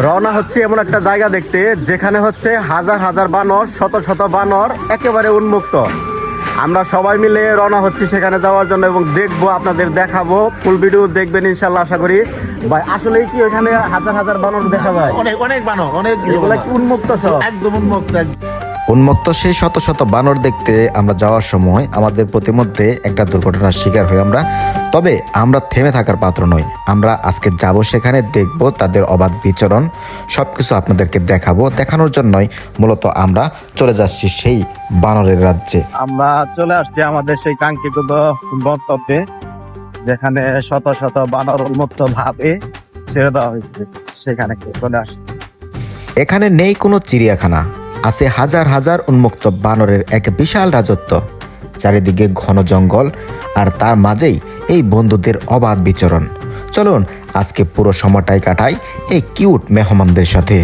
রওনা হচ্ছে এমন একটা জায়গা দেখতে যেখানে হচ্ছে হাজার হাজার বানর শত শত বানর একেবারে উন্মুক্ত। আমরা সবাই মিলে রওনা হচ্ছি সেখানে যাওয়ার জন্য এবং দেখব আপনাদের দেখাবো ফুল ভিডিও দেখবেন ইনশাল্লাহ আশা করি। ভাই আসলে কি ওখানে হাজার হাজার বানর দেখা যায়? অনেক অনেক বানর অনেক উন্মুক্ত সব? একদম উন্মুক্ত উন্মত্ত সেই শত শত বানর দেখতে আমরা যাওয়ার সময় আমাদের প্রতিমধ্যে একটা দুর্ঘটনার শিকার হই আমরা। তবে আমরা থেমে থাকার পাত্র নই। আমরা আজকে যাব সেখানে দেখব তাদের অবাধ বিচরণ। সব কিছু আপনাদেরকে দেখাবো দেখানোর জন্যই মূলত আমরা চলে যাচ্ছি সেই বানরের রাজ্যে। আমরা চলে আসছি আমাদের সেই কাঙ্ক্ষিত গন্তব্যে যেখানে শত শত বানর উন্মুক্ত ভাবে ছেড়ে দেওয়া হয়েছে। সেখানে চলে আসছি। এখানে নেই কোনো চিড়িয়াখানা। আছে হাজার হাজার উন্মুক্ত বানরের এক বিশাল রাজত্ব। চারিদিকে ঘন জঙ্গল আর তার মাঝেই এই বন্ধুদের অবাধ বিচরণ। চলুন, আজকে পুরো সময়টাই কাটাই এই কিউট মেহমানদের সাথে।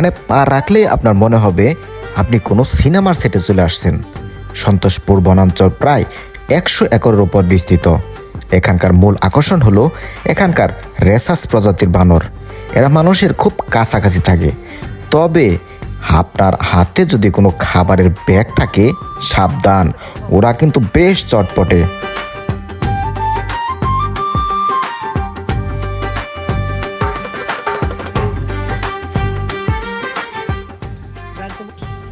এখানে পা রাখলেই আপনার মনে হবে আপনি কোনো সিনেমার সেটে চলে আসছেন। সন্তোষপুর বনাঞ্চল প্রায় একশো একরের ওপর বিস্তৃত। এখানকার মূল আকর্ষণ হলো এখানকার রেসাস প্রজাতির বানর। এরা মানুষের খুব কাছাকাছি থাকে। তবে আপনার হাতে যদি কোনো খাবারের ব্যাগ থাকে, সাবধান, ওরা কিন্তু বেশ চটপটে।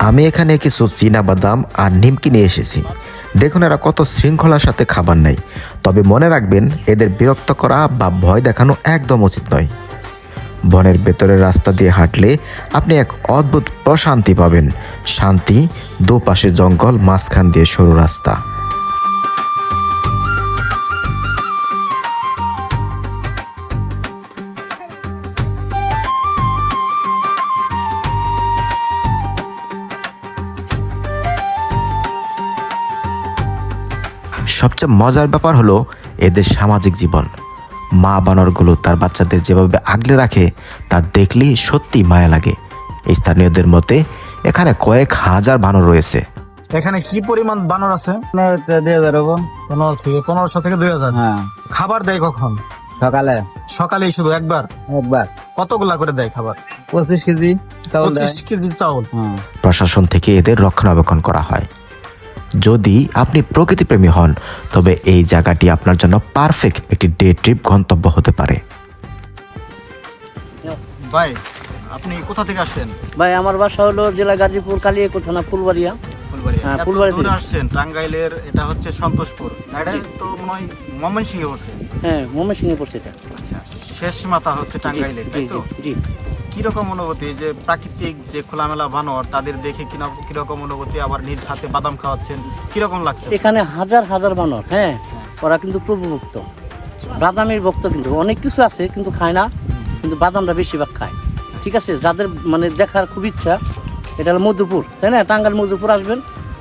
আমি এখানে কিছু বাদাম আর নিমকি নিয়ে এসেছি। দেখুন এরা কত শৃঙ্খলার সাথে খাবার নেয়। তবে মনে রাখবেন, এদের বিরক্ত করা বা ভয় দেখানো একদম উচিত নয়। বনের ভেতরের রাস্তা দিয়ে হাঁটলে আপনি এক অদ্ভুত প্রশান্তি পাবেন। শান্তি, দুপাশে জঙ্গল, মাঝখান দিয়ে সরু রাস্তা। সবচেয়ে মজার ব্যাপার হলো এদের সামাজিক জীবন। মা বানরগুলো তার বাচ্চাদের যেভাবে আগলে রাখে তা দেখলেই সত্যি মায়া লাগে। স্থানীয়দের মতে এখানে কয়েক হাজার বানর রয়েছে। এখানে কি পরিমাণ বানর আছে? দুই হাজার পনেরো থেকে পনেরোশো থেকে দুই হাজার। হ্যাঁ। খাবার দেয় কখন? সকালে। সকালেই শুধু একবার? একবার। কতগুলা করে দেয় খাবার? পঁচিশ কেজি পঁচিশ কেজি চাউল। হ্যাঁ। প্রশাসন থেকে এদের রক্ষণাবেক্ষণ করা হয়। যদি আপনি প্রকৃতিপ্রেমী হন তবে এই জায়গাটি আপনার জন্য পারফেক্ট একটি ডে ট্রিপ গন্তব্য হতে পারে। ভাই আপনি কোথা থেকে আসছেন? ভাই আমার বাসা হলো জেলা গাজীপুর কালিয়াকুর থানা ফুলবাড়িয়া। ফুলবাড়ি হ্যাঁ, এত ফুলবাড়ি থেকে। আসছেন টাঙ্গাইলের এটা হচ্ছে সন্তোষপুর। এটা তো মনে হয় ময়মনসিংহে পড়ছে। হ্যাঁ ময়মনসিংহে পড়ছে এটা। আচ্ছা শেষ মাথা হচ্ছে টাঙ্গাইলের তাই তো? জি। কীরকম অনুভূতি? যে প্রাকৃতিক যে খোলামেলা বানর তাদের দেখে কীরকম অনুভূতি? আবার নিজ হাতে বাদাম খাওয়াচ্ছেন কীরকম লাগছে? এখানে হাজার হাজার বানর হ্যাঁ? ওরা কিন্তু প্রভুভক্ত। বাদামের ভক্ত কিন্তু অনেক কিছু আছে কিন্তু খায় না কিন্তু বাদামটা বেশিরভাগ খায়। ঠিক আছে? যাদের মানে দেখার খুব ইচ্ছা এটা হলো মধুপুর তাই না? টাঙ্গাল মধুপুর আসবেন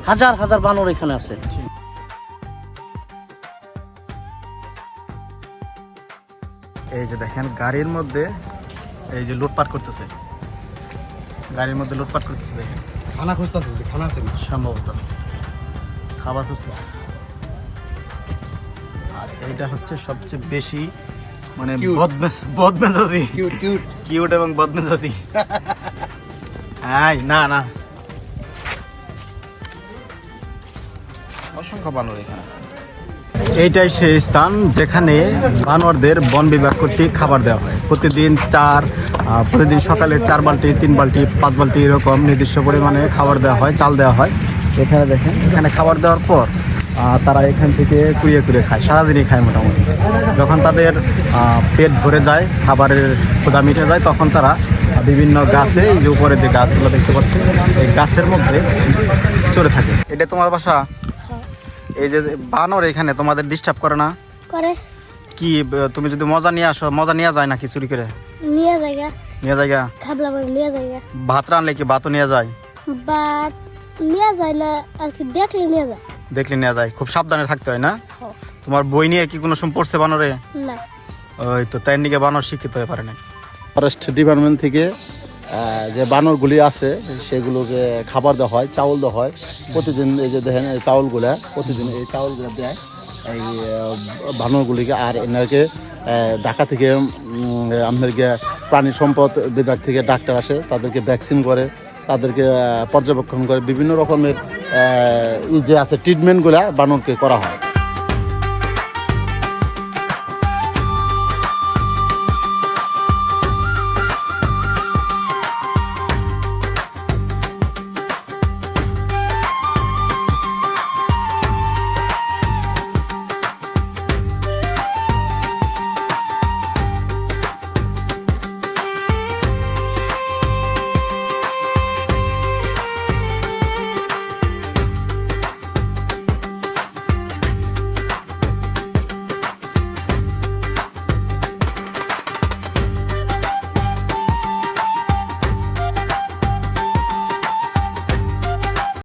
হাজার হাজার বানর এখানে আছে। এই যে দেখেন গাড়ির মধ্যে এই যে লুটপাট করতেছে। গাড়ির মধ্যে লুটপাট করতেছে দেখেন। খানা খুঁজতে খানা আছে সম্ভবত। খাবার খুঁজতেছে। আর এইটা হচ্ছে সবচেয়ে বেশি মানে বদমেজ বদমেজাজি। কিউট এবং বদমেজাজি। হ্যাঁ না না। অসংখ্য বানর এখানে আছে। এইটাই সেই স্থান যেখানে বানরদের বন বিভাগ কর্তৃক খাবার দেওয়া হয়। প্রতিদিন চার প্রতিদিন সকালে চার বালতি, তিন বালতি, পাঁচ বালতি এরকম নির্দিষ্ট পরিমাণে খাবার দেওয়া হয়, চাল দেওয়া হয়। এখানে দেখেন, এখানে খাবার দেওয়ার পর তারা এখান থেকে কুড়িয়ে কুড়িয়ে খায়, সারাদিনই খায় মোটামুটি। যখন তাদের পেট ভরে যায়, খাবারের ক্ষুদা মিটে যায়, তখন তারা বিভিন্ন গাছে, এই যে উপরে যে গাছগুলো দেখতে পাচ্ছেন, এই গাছের মধ্যে চড়ে থাকে। এটা তোমার বাসা? এই যে বানর এখানে তোমাদের ডিস্টার্ব করে না? করে। কি তুমি যদি মজা নিয়ে আসো মজা নিয়ে যায় নাকি চুরি করে? নিয়ে জায়গা নিয়ে যায় খাবলা করে নিয়ে জায়গা ভাত রানলে কি ভাতও নিয়ে যায়? বা নিয়ে যায় না আর কি দেখলে নিয়ে যায়। দেখলে নিয়ে যায় খুব সাবধানে থাকতে হয় না। তোমার বই নিয়ে কি কোনো সময় পড়ছে বানরে? না। ওই তো তাই নিকে বানর শিক্ষিত হয়ে পারে না ফরেস্ট ডিপার্টমেন্ট থেকে যে বানরগুলি আছে সেগুলোকে খাবার দেওয়া হয় চাউল দেওয়া হয়। প্রতিদিন এই যে দেখেন এই চাউলগুলা প্রতিদিন এই চাউলগুলো দেয়। এই বানরগুলিকে আর এনাকে ঢাকা থেকে উম, আপনাদেরকে প্রাণী সম্পদ বিভাগ থেকে ডাক্তার আসে তাদেরকে ভ্যাকসিন করে তাদেরকে পর্যবেক্ষণ করে বিভিন্ন রকমের যে আছে ট্রিটমেন্টগুলা বানরকে করা হয়।